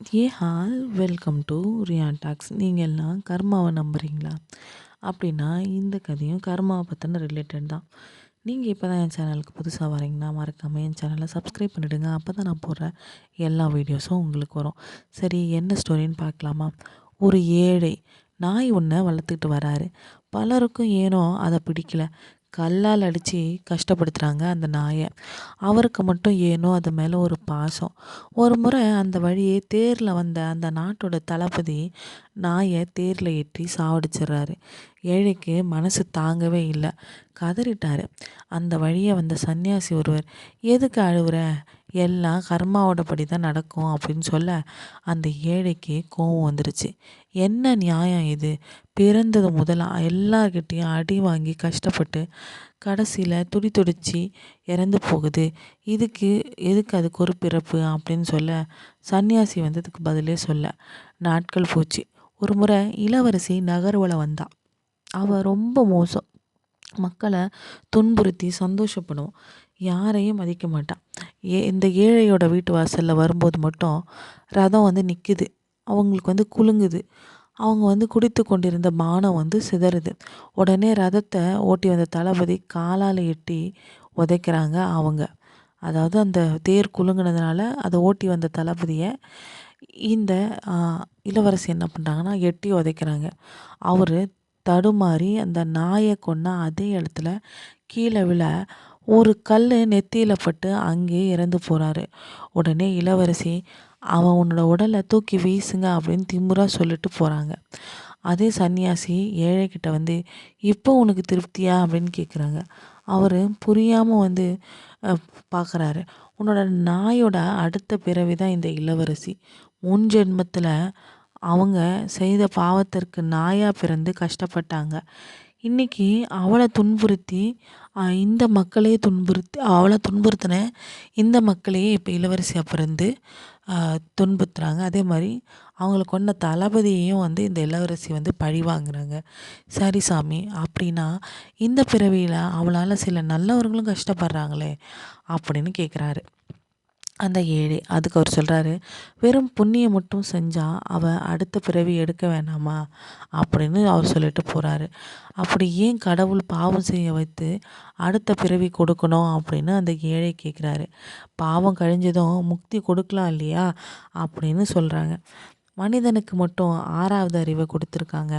Hey all welcome to Riya talks நீங்கள் எல்லாம் கர்மாவை நம்புகிறீங்களா அப்படின்னா இந்த கதையும் கர்மாவை பற்றின ரிலேட்டட் தான். நீங்கள் இப்போ தான் என் சேனலுக்கு புதுசாக வரீங்கன்னா மறக்காமல் என் சேனலை சப்ஸ்கிரைப் பண்ணிவிடுங்க அப்போ தான் நான் போடுற எல்லா வீடியோஸும் உங்களுக்கு வரும். சரி என்ன ஸ்டோரின்னு பார்க்கலாமா? ஒரு ஏழை நாய் ஒன்றை வளர்த்துக்கிட்டு வராரு. பலருக்கும் ஏனோ அதை பிடிக்கல. கல்லால் அடித்து கஷ்டப்படுத்துகிறாங்க அந்த நாயை. அவருக்கு மட்டும் ஏனோ அது மேலே ஒரு பாசம். ஒரு முறை அந்த வழியே தேரில் வந்த அந்த நாட்டோட தளபதி நாயை தேரில் ஏற்றி சாவடிச்சிடுறாரு ஏழைக்கு மனசு தாங்கவே இல்லை. கதறிட்டார். அந்த வழியை வந்த சன்னியாசி ஒருவர் எதுக்கு அழுவுற? எல்லாம் கர்மாவோட படி தான் நடக்கும் அப்படின்னு சொல்ல அந்த ஏழைக்கு கோவம் வந்துருச்சு. என்ன நியாயம் இது? பிறந்தது முதல்ல எல்லார்கிட்டேயும் அடி வாங்கி கஷ்டப்பட்டு கடைசியில் துடி துடிச்சு இறந்து போகுது. இதுக்கு எதுக்கு அதுக்கு ஒரு பிறப்பு? அப்படின்னு சொல்ல சன்னியாசி வந்ததுக்கு பதிலே சொல்ல நாட்கள் போச்சு. ஒரு முறை இளவரசி நகர்வில் வந்தா. அவள் ரொம்ப மோசம். மக்களை துன்புறுத்தி சந்தோஷப்படும் யாரையும் மதிக்க மாட்டான் ஏ இந்த ஏழையோட வீட்டு வாசலில் வரும்போது மட்டும் ரதம் வந்து நிற்குது அவங்களுக்கு வந்து குலுங்குது. அவங்க வந்து குடித்து கொண்டிருந்த பானம் வந்து சிதறுது. உடனே ரதத்தை ஓட்டி வந்த தளபதி காலால் எட்டி உதைக்கிறாங்க அவங்க. அதாவது அந்த தேர் குலுங்கினதுனால அதை ஓட்டி வந்த தளபதியை இந்த இளவரசி என்ன பண்ணுறாங்கன்னா எட்டி உதைக்கிறாங்க. அவர் தடுமாறி அந்த நாயை கொன்ன அதே இடத்துல கீழே விழ ஒரு கல் நெத்தியில் பட்டு அங்கேயே இறந்து போகிறாரு உடனே இளவரசி அவன் உன்னோட உடலை தூக்கி வீசுங்க அப்படின்னு திமுறாக சொல்லிட்டு போகிறாங்க அதே சன்னியாசி ஏழைக்கிட்ட வந்து இப்போ உனக்கு திருப்தியா? அப்படின்னு கேட்குறாங்க அவர் புரியாமல் வந்து பார்க்குறாரு உன்னோட நாயோட அடுத்த பிறவி தான் இந்த இளவரசி. முன் ஜென்மத்தில் அவங்க செய்த பாவத்திற்கு நாயாக பிறந்து கஷ்டப்பட்டாங்க. இன்றைக்கி அவளை துன்புறுத்தி இந்த மக்களே துன்புறுத்தி அவளை துன்புறுத்தின இந்த மக்களையே இப்போ இளவரசியாக பிறந்து துன்புறுத்துறாங்க. அதே மாதிரி அவங்கள கொண்ட தளபதியையும் வந்து இந்த இளவரசி வந்து பழி வாங்குறாங்க. சரி சாமி அப்படின்னா இந்த பிறவியில் அவளால் சில நல்லவர்களும் கஷ்டப்படுறாங்களே அப்படின்னு கேட்குறாரு அந்த ஏழை அதுக்கு அவர் சொல்கிறாரு வெறும் புண்ணியம் மட்டும் செஞ்சால் அவள் அடுத்த பிறவி எடுக்க வேணாமா? அப்படின்னு அவர் சொல்லிட்டு போகிறாரு அப்படி ஏன் கடவுள் பாவம் செய்ய வைத்து அடுத்த பிறவி கொடுக்கணும் அப்படின்னு அந்த ஏழை கேட்குறாரு பாவம் கழிஞ்சதும் முக்தி கொடுக்கலாம் இல்லையா? அப்படின்னு சொல்கிறாங்க மனிதனுக்கு மட்டும் ஆறாவது அறிவை கொடுத்துருக்காங்க.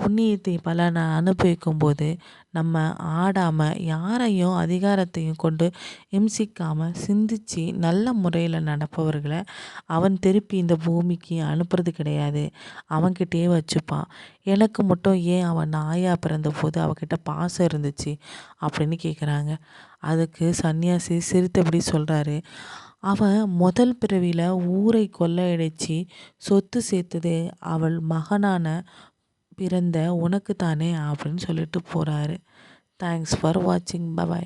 புண்ணியத்தை பலனை அனுபவிக்கும் போது நம்ம ஆடாமல் யாரையும் அதிகாரத்தையும் கொண்டு இம்சிக்காமல் சிந்தித்து நல்ல முறையில் நடப்பவர்களை அவன் திருப்பி இந்த பூமிக்கு அனுப்புறது கிடையாது. அவன்கிட்டயே வச்சுப்பான். எனக்கு மட்டும் ஏன் அவன் நாயாக பிறந்த போது அவகிட்ட பாசம் இருந்துச்சு? அப்படின்னு கேட்குறாங்க அதுக்கு சன்னியாசி சிரித்தபடி சொல்கிறாரு அவன் முதல் பிறவியில் ஊரை கொள்ளையடிச்சு சொத்து சேர்த்தது அவள் மகனான பிறந்த உனக்கு தானே அப்படின்னு சொல்லிட்டு போகிறாரு தேங்க்ஸ் ஃபார் வாட்சிங் பபாய்